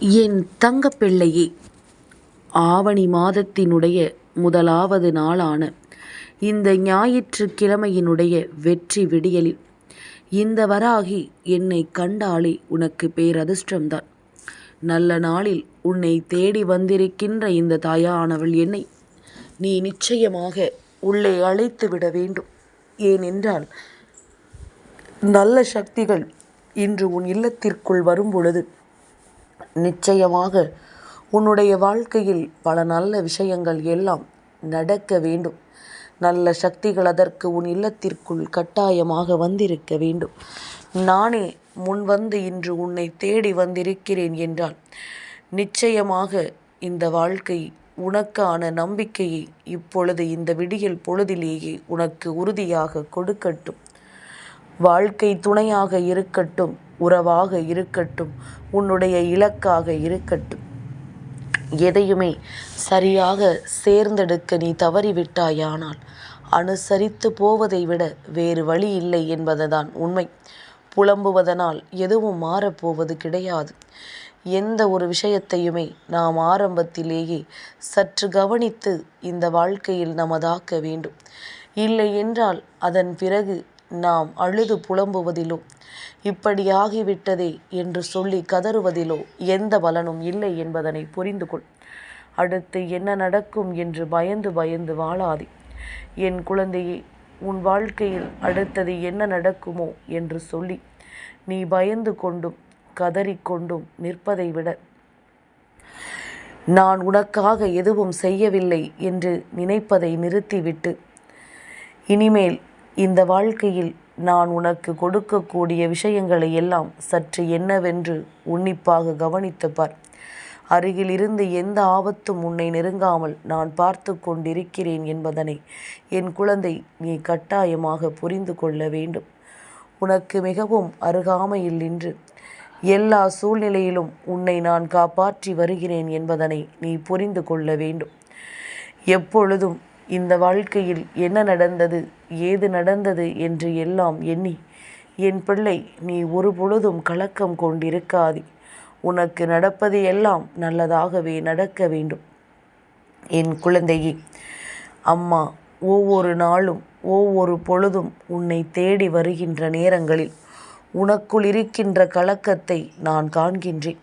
என் தங்கப்பிள்ளையே ஆவணி மாதத்தினுடைய முதலாவது நாளான இந்த ஞாயிற்றுக்கிழமையினுடைய வெற்றி விடியலில் இந்த வராகி என்னை கண்டாலே உனக்கு பேரதிர்ஷ்டம்தான். நல்ல நாளில் உன்னை தேடி வந்திருக்கின்ற இந்த தாயானவள் என்னை நீ நிச்சயமாக உள்ளே அழைத்து விட வேண்டும். ஏனென்றால் நல்ல சக்திகள் இன்று உன் இல்லத்திற்குள் வரும் பொழுது நிச்சயமாக உன்னுடைய வாழ்க்கையில் பல நல்ல விஷயங்கள் எல்லாம் நடக்க வேண்டும். நல்ல சக்திகள் அதற்கு உன் இல்லத்திற்குள் கட்டாயமாக வந்திருக்க வேண்டும். நானே முன் வந்து இன்று உன்னை தேடி வந்திருக்கிறேன் என்றால் நிச்சயமாக இந்த வாழ்க்கை உனக்கான நம்பிக்கையை இப்பொழுது இந்த விடியல் பொழுதிலேயே உனக்கு உறுதியாக கொடுக்கட்டும். வாழ்க்கை துணையாக இருக்கட்டும். உறவாக இருக்கட்டும் உன்னுடைய இலக்காக இருக்கட்டும். எதையுமே சரியாக சேர்ந்தெடுக்க நீ தவறிவிட்டாயானால் அனுசரித்து போவதை விட வேறு வழி இல்லை என்பதுதான் உண்மை. புலம்புவதனால் எதுவும் மாறப்போவது கிடையாது. எந்த ஒரு விஷயத்தையுமே நாம் ஆரம்பத்திலேயே சற்று கவனித்து இந்த வாழ்க்கையில் நமதாக்க வேண்டும். இல்லை என்றால் அதன் பிறகு நாம் அழுது புலம்புவதிலோ? இப்படியாகிவிட்டதே என்று சொல்லி கதறுவதிலோ எந்த பலனும் இல்லை என்பதனை புரிந்து கொள் அடுத்து என்ன நடக்கும் என்று பயந்து பயந்து வாழாதே. என் குழந்தையே உன் வாழ்க்கையில் அடுத்தது என்ன நடக்குமோ என்று சொல்லி நீ பயந்து கொண்டும் கதறிக்கொண்டும் நிற்பதை விட நான் உனக்காக எதுவும் செய்யவில்லை என்று நினைப்பதை நிறுத்திவிட்டு இனிமேல் இந்த வாழ்க்கையில் நான் உனக்கு கொடுக்கக்கூடிய விஷயங்களை எல்லாம் சற்று என்னவென்று உன்னிப்பாக கவனித்து பார். அருகில் இருந்து எந்த ஆபத்தும் உன்னை நெருங்காமல் நான் பார்த்து கொண்டிருக்கிறேன் என்பதனை என் குழந்தை நீ கட்டாயமாக புரிந்து கொள்ள வேண்டும். உனக்கு மிகவும் அருகாமையில் நின்று எல்லா சூழ்நிலையிலும் உன்னை நான் காப்பாற்றி வருகிறேன் என்பதனை நீ புரிந்து கொள்ள வேண்டும். எப்பொழுதும் இந்த வாழ்க்கையில் என்ன நடந்தது ஏது நடந்தது என்று எல்லாம் எண்ணி என் பிள்ளை நீ ஒரு பொழுதும் கலக்கம் கொண்டிருக்காதே. உனக்கு நடப்பது எல்லாம் நல்லதாகவே நடக்க வேண்டும். என் குழந்தையே அம்மா ஒவ்வொரு நாளும் ஒவ்வொரு பொழுதும் உன்னை தேடி வருகின்ற நேரங்களில் உனக்குள் இருக்கின்ற கலக்கத்தை நான் காண்கின்றேன்.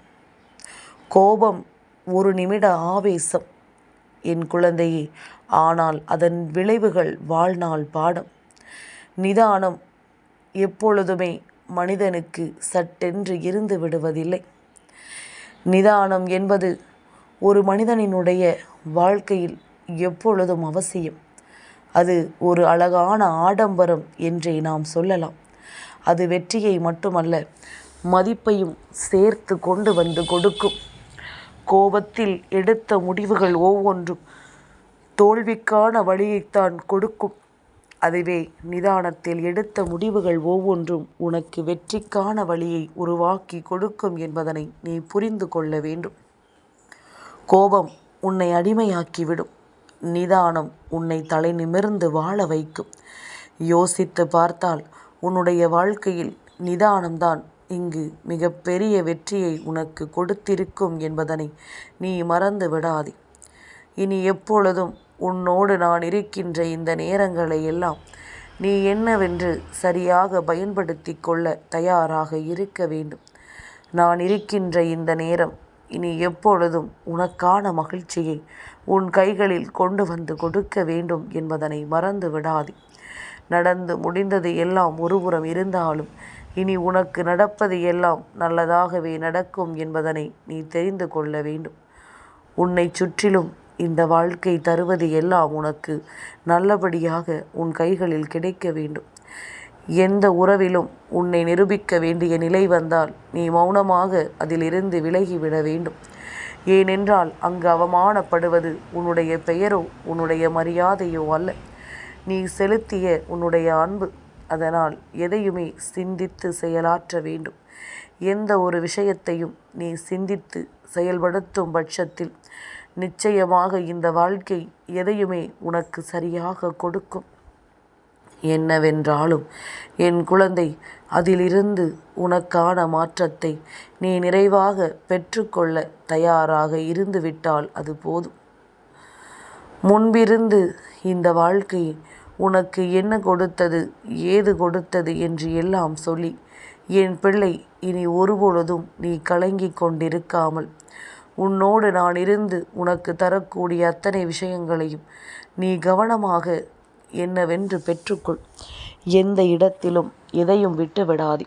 கோபம் ஒரு நிமிட ஆவேசம். என் குழந்தையே ஆனால் அதன் விளைவுகள் வாழ்நாள் பாடம். நிதானம் எப்பொழுதுமே மனிதனுக்கு சட்டென்று இருந்து விடுவதில்லை. நிதானம் என்பது ஒரு மனிதனினுடைய வாழ்க்கையில் எப்பொழுதும் அவசியம். அது ஒரு அழகான ஆடம்பரம் என்றே நாம் சொல்லலாம். அது வெற்றியை மட்டுமல்ல மதிப்பையும் சேர்த்து கொண்டு வந்து கொடுக்கும். கோபத்தில் எடுத்த முடிவுகள் ஒவ்வொன்றும் தோல்விக்கான வழியைத்தான் கொடுக்கும். அதுவே நிதானத்தில் எடுத்த முடிவுகள் ஒவ்வொன்றும் உனக்கு வெற்றிக்கான வழியை உருவாக்கி கொடுக்கும் என்பதனை நீ புரிந்து கொள்ள வேண்டும். கோபம் உன்னை அடிமையாக்கிவிடும். நிதானம் உன்னை தலை நிமிர்ந்து வாழ வைக்கும். யோசித்து பார்த்தால் உன்னுடைய வாழ்க்கையில் நிதானம்தான் இங்கு மிகப்பெரிய வெற்றியை உனக்கு கொடுத்திருக்கும் என்பதனை நீ மறந்து விடாதே. இனி எப்பொழுதும் உன்னோடு நான் இருக்கின்ற இந்த நேரங்களை எல்லாம் நீ என்னவென்று சரியாக பயன்படுத்தி கொள்ள தயாராக இருக்க வேண்டும். நான் இருக்கின்ற இந்த நேரம் இனி எப்பொழுதும் உனக்கான மகிழ்ச்சியை உன் கைகளில் கொண்டு வந்து கொடுக்க வேண்டும் என்பதனை மறந்து விடாதே. நடந்து முடிந்தது எல்லாம் ஒருபுறம் இருந்தாலும் இனி உனக்கு நடப்பது எல்லாம் நல்லதாகவே நடக்கும் என்பதனை நீ தெரிந்து கொள்ள வேண்டும். உன்னை சுற்றிலும் இந்த வாழ்க்கை தருவது எல்லாம் உனக்கு நல்லபடியாக உன் கைகளில் கிடைக்க வேண்டும். எந்த உறவிலும் உன்னை நிரூபிக்க வேண்டிய நிலை வந்தால் நீ மௌனமாக அதிலிருந்து விலகிவிட வேண்டும். ஏனென்றால் அங்கு அவமானப்படுவது உன்னுடைய பெயரோ உன்னுடைய மரியாதையோ அல்ல. நீ செலுத்திய உன்னுடைய அன்பு அதனால் எதையுமே சிந்தித்து செயலாற்ற வேண்டும். எந்த ஒரு விஷயத்தையும் நீ சிந்தித்து செயல்படுத்தும் பட்சத்தில் நிச்சயமாக இந்த வாழ்க்கை எதையுமே உனக்கு சரியாக கொடுக்கும். என்னவென்றாலும் என் குழந்தை அதிலிருந்து உனக்கான மாற்றத்தை நீ நிறைவாக பெற்றுக்கொள்ள தயாராக இருந்துவிட்டால் அது போதும். முன்பிருந்து இந்த வாழ்க்கை உனக்கு என்ன கொடுத்தது ஏது கொடுத்தது என்று எல்லாம் சொல்லி என் பிள்ளை இனி ஒருபொழுதும் நீ கலங்கி கொண்டிருக்காமல் உன்னோடு நான் இருந்து உனக்கு தரக்கூடிய அத்தனை விஷயங்களையும் நீ கவனமாக என்னவென்று பெற்றுக்கொள். எந்த இடத்திலும் எதையும் விட்டு விடாதே.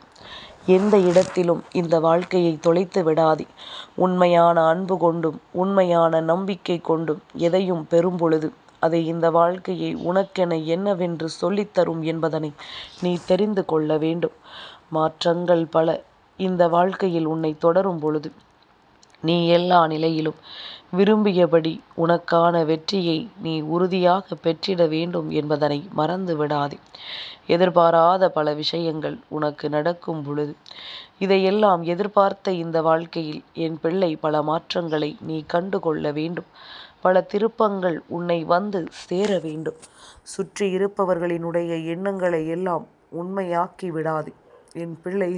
எந்த இடத்திலும் இந்த வாழ்க்கையை தொலைத்து விடாதே. உண்மையான அன்பு கொண்டும் உண்மையான நம்பிக்கை கொண்டும் எதையும் பெறும் பொழுது அதை இந்த வாழ்க்கையை உனக்கென என்னவென்று சொல்லித்தரும் என்பதனை நீ தெரிந்து கொள்ள வேண்டும். மாற்றங்கள் பல இந்த வாழ்க்கையில் உன்னை தொடரும் பொழுது நீ எல்லா நிலையிலும் விரும்பியபடி உனக்கான வெற்றியை நீ உறுதியாக பெற்றிட வேண்டும் என்பதனை மறந்து விடாதே எதிர்பாராத பல விஷயங்கள் உனக்கு நடக்கும் பொழுது இதையெல்லாம் எதிர்பார்த்த இந்த வாழ்க்கையில் என் பிள்ளை பல மாற்றங்களை நீ கண்டு கொள்ள வேண்டும். பல திருப்பங்கள் உன்னை வந்து சேர வேண்டும். சுற்றி இருப்பவர்களினுடைய எண்ணங்களை எல்லாம் உண்மையாக்கி விடாது. என் பிள்ளை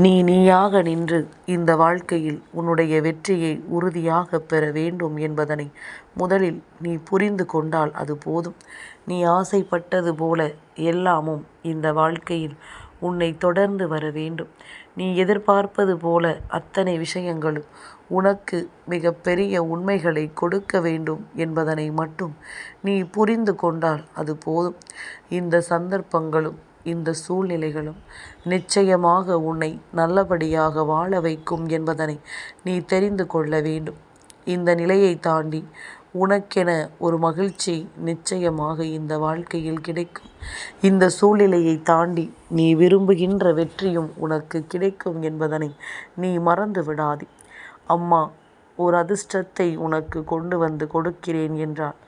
நீ நீயாக நின்று இந்த வாழ்க்கையில் உன்னுடைய வெற்றியை உறுதியாக பெற வேண்டும் என்பதனை முதலில் நீ புரிந்து கொண்டால் அது போதும். நீ ஆசைப்பட்டது போல எல்லாமும் இந்த வாழ்க்கையில் உன்னை தொடர்ந்து வர வேண்டும். நீ எதிர்பார்ப்பது போல அத்தனை விஷயங்களும் உனக்கு மிக பெரிய உண்மைகளை கொடுக்க வேண்டும் என்பதனை மட்டும் நீ புரிந்து கொண்டால் அது போதும். இந்த சந்தர்ப்பங்களும் இந்த சூழ்நிலைகளும் நிச்சயமாக உன்னை நல்லபடியாக வாழ வைக்கும் என்பதனை நீ தெரிந்து கொள்ள வேண்டும். இந்த நிலையை தாண்டி உனக்கென ஒரு மகிழ்ச்சி நிச்சயமாக இந்த வாழ்க்கையில் கிடைக்கும். இந்த சூழ்நிலையை தாண்டி நீ விரும்புகின்ற வெற்றியும் உனக்கு கிடைக்கும் என்பதனை நீ மறந்து விடாதே. அம்மா ஒரு அதிர்ஷ்டத்தை உனக்கு கொண்டு வந்து கொடுக்கிறேன் என்றால்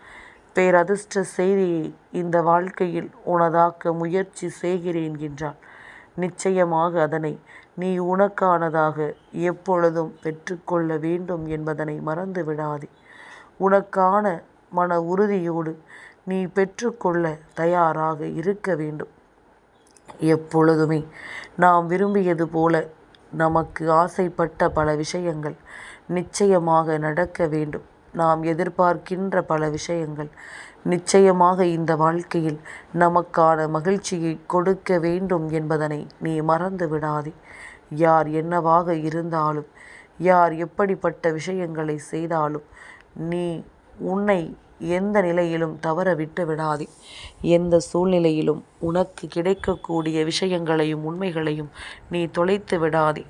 பேரதிர்ஷ்ட செய்தியை இந்த வாழ்க்கையில் உனதாக்க முயற்சி செய்கிறேன் என்றால் நிச்சயமாக அதனை நீ உனக்கானதாக எப்பொழுதும் பெற்றுக்கொள்ள வேண்டும் என்பதனை மறந்து விடாதே. உனக்கான மன உறுதியோடு நீ பெற்றுக்கொள்ள தயாராக இருக்க வேண்டும். எப்பொழுதுமே நாம் விரும்பியது போல நமக்கு ஆசைப்பட்ட பல விஷயங்கள் நிச்சயமாக நடக்க வேண்டும். நாம் எதிர்பார்க்கின்ற பல விஷயங்கள். நிச்சயமாக இந்த வாழ்க்கையில் நமக்கான மகிழ்ச்சியை கொடுக்க வேண்டும் என்பதனை நீ மறந்து விடாதே. யார் என்னவாக இருந்தாலும் யார் எப்படிப்பட்ட விஷயங்களை செய்தாலும் நீ உன்னை எந்த நிலையிலும் தவற விட்டு விடாதே. எந்த சூழ்நிலையிலும் உனக்கு கிடைக்கக்கூடிய விஷயங்களையும் உண்மைகளையும் நீ தொலைத்து விடாதே.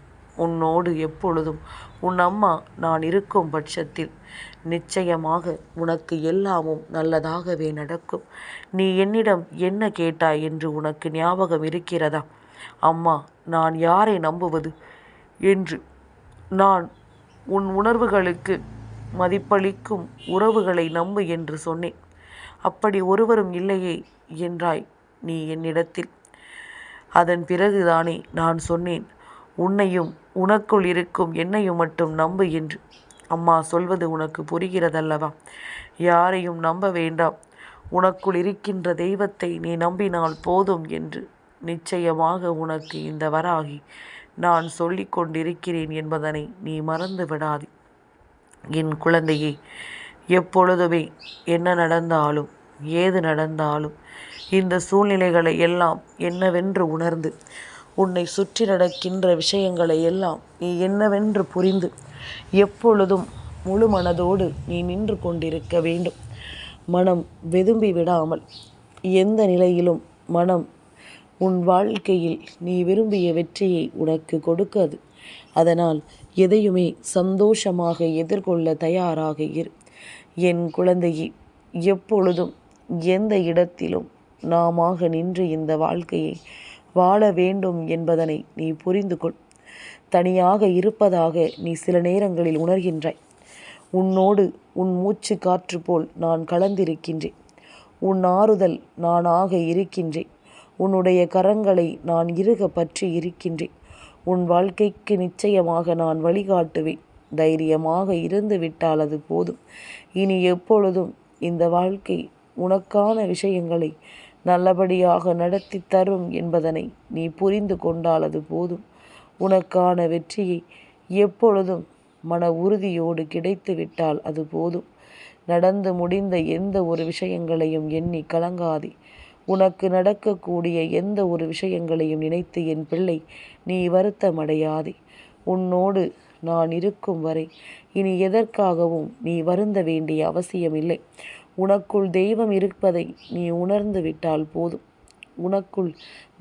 உன்னோடு எப்பொழுதும் உன் அம்மா நான் இருக்கும் பட்சத்தில் நிச்சயமாக உனக்கு எல்லாமும் நல்லதாகவே நடக்கும். நீ என்னிடம் என்ன கேட்டாய் என்று உனக்கு ஞாபகம் இருக்கிறதா? அம்மா நான் யாரை நம்புவது? என்று நான் உன் உணர்வுகளுக்கு மதிப்பளிக்கும் உறவுகளை நம்பு என்று சொன்னேன். அப்படி ஒருவரும் இல்லையே என்றாய் நீ என்னிடத்தில். அதன் பிறகுதானே நான் சொன்னேன் உன்னையும் உனக்குள் இருக்கும் என்னையும் மட்டும் நம்பு என்று. அம்மா சொல்வது உனக்கு புரிகிறதல்லவா? யாரையும் நம்ப வேண்டாம். உனக்குள் இருக்கின்ற தெய்வத்தை நீ நம்பினால் போதும் என்று நிச்சயமாக உனக்கு இந்த வராகி நான் சொல்லிக் கொண்டிருக்கிறேன் என்பதனை நீ மறந்து விடாதே. என் குழந்தையே எப்பொழுதுமே என்ன நடந்தாலும் ஏது நடந்தாலும் இந்த சூழ்நிலைகளை எல்லாம் என்னவென்று உணர்ந்து உன்னை சுற்றி நடக்கின்ற விஷயங்களை எல்லாம் நீ என்னவென்று புரிந்து எப்பொழுதும் முழு மனதோடு நீ நின்று கொண்டிருக்க வேண்டும். மனம் வெதும்பி விடாமல் எந்த நிலையிலும் மனம் உன் வாழ்க்கையில் நீ விரும்பிய வெற்றியை உனக்கு கொடுக்காது. அதனால் எதையுமே சந்தோஷமாக எதிர்கொள்ள தயாராக இரு. என் குழந்தையை எப்பொழுதும் எந்த இடத்திலும் நாமாக நின்று இந்த வாழ்க்கையை வாழ வேண்டும் என்பதனை நீ புரிந்து கொள் தனியாக இருப்பதாக நீ சில நேரங்களில் உணர்கின்றாய். உன்னோடு உன் மூச்சு காற்று போல் நான் கலந்திருக்கின்றேன். உன் ஆறுதல் நானாக இருக்கின்றேன். உன்னுடைய கரங்களை நான் இருக பற்றி இருக்கின்றேன். உன் வாழ்க்கைக்கு நிச்சயமாக நான் வழிகாட்டுவேன். தைரியமாக இருந்து விட்டால் அது போதும். இனி எப்பொழுதும் இந்த வாழ்க்கை உனக்கான விஷயங்களை நல்லபடியாக நடத்தி தரும் என்பதனை நீ புரிந்து கொண்டால் அது போதும். உனக்கான வெற்றியை எப்பொழுதும் மன உறுதியோடு கிடைத்து விட்டால் அது போதும். நடந்து முடிந்த எந்த ஒரு விஷயங்களையும் எண்ணி கலங்காதே. உனக்கு நடக்கக்கூடிய எந்த ஒரு விஷயங்களையும் நினைத்து என் பிள்ளை நீ வருத்தமடையாதே. உன்னோடு நான் இருக்கும் வரை இனி எதற்காகவும் நீ வருந்த வேண்டிய அவசியமில்லை. உனக்குள் தெய்வம் இருப்பதை நீ உணர்ந்து விட்டால் போதும். உனக்குள்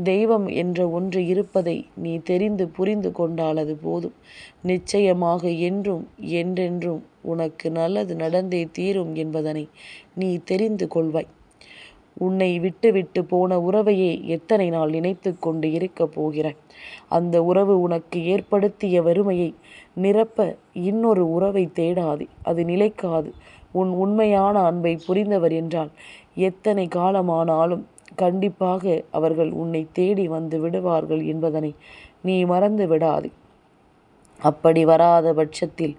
தெய்வம் என்ற ஒன்று இருப்பதை நீ தெரிந்து புரிந்து கொண்டால் அது போதும். நிச்சயமாக என்றும் என்றென்றும் உனக்கு நல்லது நடந்தே தீரும் என்பதனை நீ தெரிந்து கொள்வாய். உன்னை விட்டுவிட்டு போன உறவையே எத்தனை நாள் நினைத்து கொண்டு இருக்கப் போகிறாய்? அந்த உறவு உனக்கு ஏற்படுத்திய வறுமையை நிரப்ப இன்னொரு உறவை தேடாது அது நிலைக்காது. உன் உண்மையான அன்பை புரிந்தவர் என்றால் எத்தனை காலமானாலும் கண்டிப்பாக அவர்கள் உன்னை தேடி வந்து விடுவார்கள் என்பதனை நீ மறந்து விடாது. அப்படி வராத பட்சத்தில்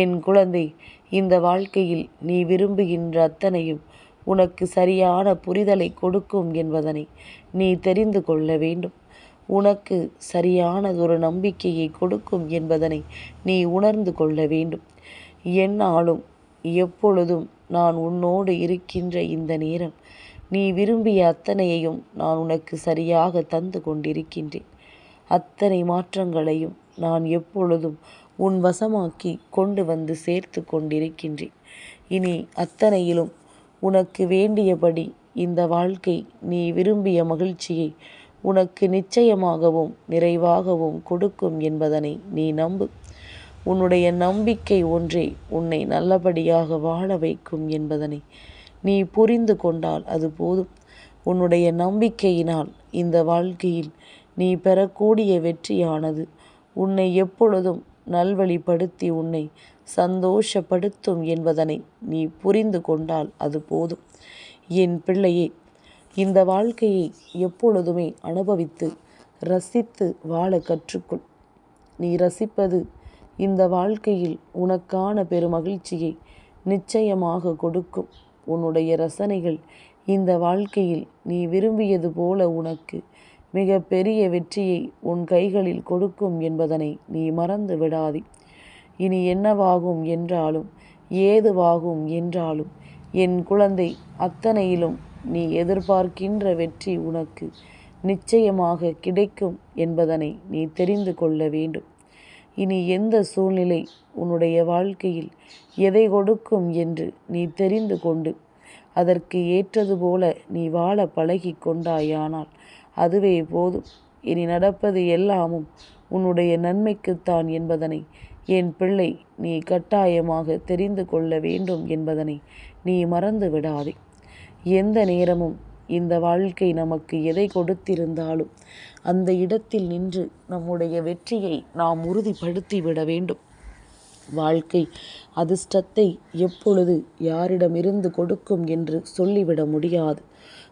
என் குழந்தை இந்த வாழ்க்கையில் நீ விரும்புகின்ற அத்தனையும் உனக்கு சரியான புரிதலை கொடுக்கும் என்பதனை நீ தெரிந்து கொள்ள வேண்டும். உனக்கு சரியானதொரு நம்பிக்கையை கொடுக்கும் என்பதனை நீ உணர்ந்து கொள்ள வேண்டும். என்னாலும் எப்பொழுதும் நான் உன்னோடு இருக்கின்ற இந்த நேரம் நீ விரும்பிய அத்தனையையும் நான் உனக்கு சரியாக தந்து கொண்டிருக்கின்றேன். அத்தனை மாற்றங்களையும் நான் எப்பொழுதும் உன் வசமாக்கி கொண்டு வந்து சேர்த்து கொண்டிருக்கின்றேன். இனி அத்தனையிலும் உனக்கு வேண்டியபடி இந்த வாழ்க்கை நீ விரும்பிய மகிழ்ச்சியை உனக்கு நிச்சயமாகவும் நிறைவாகவும் கொடுக்கும் என்பதனை நீ நம்பு. உன்னுடைய நம்பிக்கை ஒன்றே உன்னை நல்லபடியாக வாழ வைக்கும் என்பதனை நீ புரிந்து கொண்டால் அது போதும். உன்னுடைய நம்பிக்கையினால் இந்த வாழ்க்கையில் நீ பெறக்கூடிய வெற்றியானது உன்னை எப்பொழுதும் நல்வழிப்படுத்தி உன்னை சந்தோஷப்படுத்தும் என்பதனை நீ புரிந்து கொண்டால் அது போதும். என் பிள்ளையே இந்த வாழ்க்கையை எப்பொழுதுமே அனுபவித்து ரசித்து வாழ கற்றுக்கொள். நீ ரசிப்பது இந்த வாழ்க்கையில் உனக்கான பெருமகிழ்ச்சியை நிச்சயமாக கொடுக்கும். உன்னுடைய ரசனைகள் இந்த வாழ்க்கையில் நீ விரும்பியது போல உனக்கு மிக பெரிய வெற்றியை உன் கைகளில் கொடுக்கும் என்பதனை நீ மறந்து விடாதே. இனி என்னவாகும் என்றாலும் ஏதுவாகும் என்றாலும் என் குழந்தை அத்தனையிலும் நீ எதிர்பார்க்கின்ற வெற்றி உனக்கு நிச்சயமாக கிடைக்கும் என்பதனை நீ தெரிந்து கொள்ள வேண்டும். இனி எந்த சூழ்நிலை உன்னுடைய வாழ்க்கையில் எதை கொடுக்கும் என்று நீ தெரிந்து கொண்டு அதற்கு ஏற்றது போல நீ வாழ பழகி கொண்டாயானால் அதுவே போதும். இனி நடப்பது எல்லாமும் உன்னுடைய நன்மைக்குத்தான் என்பதனை என் பிள்ளை நீ கட்டாயமாக தெரிந்து கொள்ள வேண்டும் என்பதனை நீ மறந்து விடாதே எந்த நேரமும் இந்த வாழ்க்கை நமக்கு எதை கொடுத்திருந்தாலும் அந்த இடத்தில் நின்று நம்முடைய வெற்றியை நாம் உறுதிப்படுத்தி விட வேண்டும். வாழ்க்கை அதிர்ஷ்டத்தை எப்பொழுது யாரிடமிருந்து கொடுக்கும் என்று சொல்லிவிட முடியாது.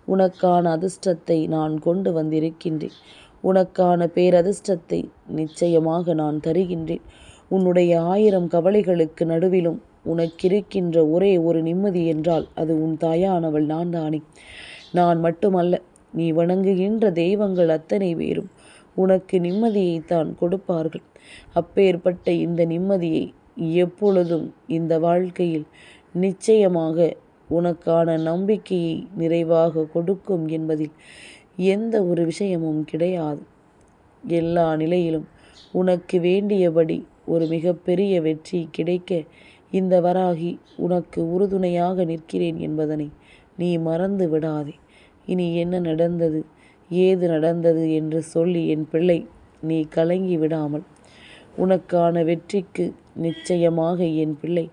உனக்கான அதிர்ஷ்டத்தை நான் கொண்டு வந்திருக்கின்றேன். உனக்கான பேரதிர்ஷ்டத்தை நிச்சயமாக நான் தருகின்றேன். உன்னுடைய ஆயிரம் கவலைகளுக்கு நடுவிலும் உனக்கிருக்கின்ற ஒரே ஒரு நிம்மதி என்றால் அது உன் தாயானவள் நான் தானே நான் மட்டுமல்ல நீ வணங்குகின்ற தெய்வங்கள் அத்தனை பேரும் உனக்கு நிம்மதியை தான் கொடுப்பார்கள். அப்பேற்பட்ட இந்த நிம்மதியை எப்பொழுதும் இந்த வாழ்க்கையில் நிச்சயமாக உனக்கான நம்பிக்கையை நிறைவாக கொடுக்கும் என்பதில் எந்த ஒரு விஷயமும் கிடையாது. எல்லா நிலையிலும் உனக்கு வேண்டியபடி ஒரு மிகப்பெரிய வெற்றி கிடைக்க இந்த வராகி உனக்கு உறுதுணையாக நிற்கிறேன் என்பதனை நீ மறந்து விடாதே. இனி என்ன நடந்தது? ஏது நடந்தது என்று சொல்லி என் பிள்ளை நீ கலங்கி விடாமல். உனக்கான வெற்றிக்கு நிச்சயமாக என் பிள்ளை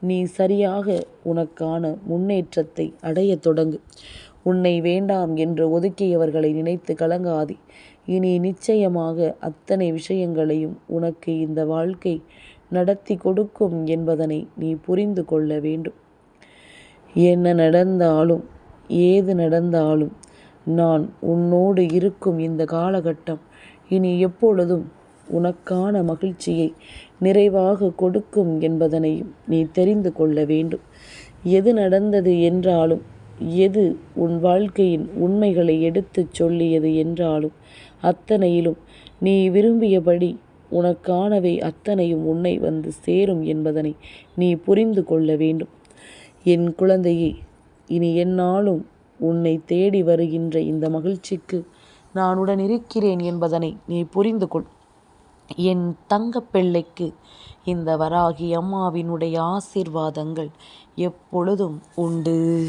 நீ சரியாக உனக்கான முன்னேற்றத்தை அடையத் தொடங்கு. உன்னை வேண்டாம் என்று ஒதுக்கியவர்களை நினைத்து கலங்காதே. இனி நிச்சயமாக அத்தனை விஷயங்களையும் உனக்கு இந்த வாழ்க்கை நடத்தி கொடுக்கும் என்பதனை நீ புரிந்து கொள்ள வேண்டும். என்ன நடந்தாலும் ஏது நடந்தாலும் நான் உன்னோடு இருக்கும் இந்த காலகட்டம் இனி எப்பொழுதும் உனக்கான மகிழ்ச்சியை நிறைவாக கொடுக்கும் என்பதனையும் நீ தெரிந்து கொள்ள வேண்டும். எது நடந்தது என்றாலும் எது உன் வாழ்க்கையின் உண்மைகளை எடுத்துச் சொல்லியது என்றாலும் அத்தனையிலும் நீ விரும்பியபடி உனக்கானவை அத்தனையும் உன்னை வந்து சேரும் என்பதனை நீ புரிந்து கொள்ள வேண்டும். என் குழந்தையே இனி என்னாலும் உன்னை தேடி வருகின்ற இந்த மகிழ்ச்சிக்கு நான் உடன் இருக்கிறேன் என்பதனை நீ புரிந்து கொள். என் தங்கப்பிள்ளைக்கு இந்த வராகி அம்மாவினுடைய ஆசீர்வாதங்கள் எப்பொழுதும் உண்டு.